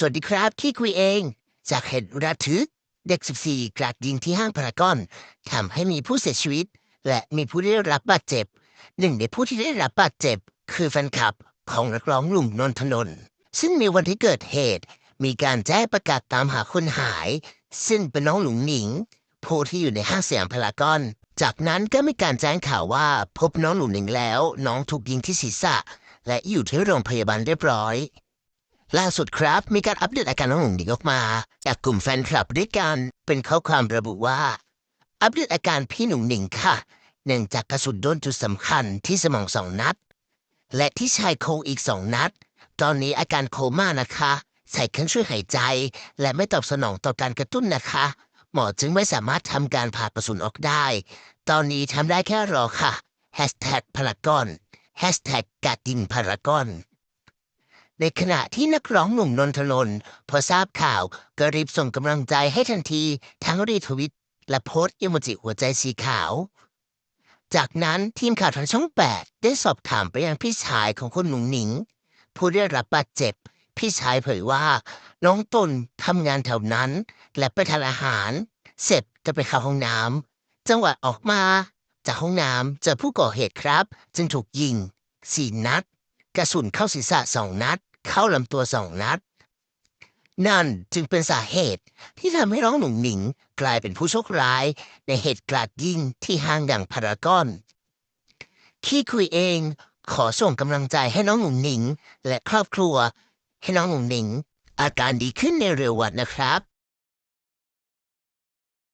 สวัสดีครับที่คุยเอง จากเหตุระทึก เด็ก 14 กราดยิงที่ห้างพารากอนทำให้มีผู้เสียชีวิต และมีผู้ได้รับบาดเจ็บ หนึ่งในผู้ที่ได้รับบาดเจ็บ คือแฟนคลับของนักร้องหนุ่มนนทนนท์ซึ่งในวันที่เกิดเหตุ มีการแจ้งประกาศตามหาคนหาย ซึ่งเป็นน้องหลุงหนิง ผู้ที่อยู่ในห้างสยามพารากอน จากนั้นก็มีการแจ้งข่าวว่าพบน้องหลุงหนิงแล้ว น้องถูกยิงที่ศีรษะ และอยู่ที่โรงพยาบาลเรียบร้อย ล่าสุดครับ มีการอัปเดตอาการน้องหนุ่งหนิงออกมา จากกลุ่มแฟนคลับด้วยกัน เป็นข้อความระบุว่า อัปเดตอาการพี่หนุ่งหนิงค่ะ เนื่องจากกระสุนโดนจุดสำคัญที่สมองสองนัด และที่ชายโครงอีกสองนัด ตอนนี้อาการโคม่านะคะ ใส่เครื่องช่วยหายใจ และไม่ตอบสนองต่อการกระตุ้นนะคะ หมอจึงไม่สามารถทำการผ่ากระสุนออกได้ ตอนนี้ทำได้แค่รอค่ะ Hashtag พารากอน Hashtag กาดินพารากอน ในขณะที่นักร้องหนุ่มนนทนนท์พอทราบข่าวก็รีบส่งกำลังใจให้ทันทีทั้งรีทวิต และโพสต์อิโมจิหัวใจสีขาว จากนั้นทีมข่าวทางช่อง 8 ได้สอบถามไปยังพี่ชายของคนหนุ่งหนิง ผู้ได้รับบาดเจ็บ พี่ชายเผยว่า น้องตนทำงานแถวนั้น และไปทานอาหาร เสร็จจะไปเข้าห้องน้ำจังหวะออกมา จากห้องน้ำเจอผู้ก่อเหตุครับ จึงถูกยิงสี่นัด กระสุนเข้าศีรษะสองนัด เข้าลำตัวสองนัด นั่นจึงเป็นสาเหตุที่ทำให้น้องหนุ่งหนิงกลายเป็นผู้โชคร้ายในเหตุกราดยิงที่ห้างดังพารากอนขี้คุยเองขอส่งกำลังใจให้น้องหนุ่งหนิง และครอบครัว ให้น้องหนุ่งหนิง อาการดีขึ้นในเร็ววันนะครับ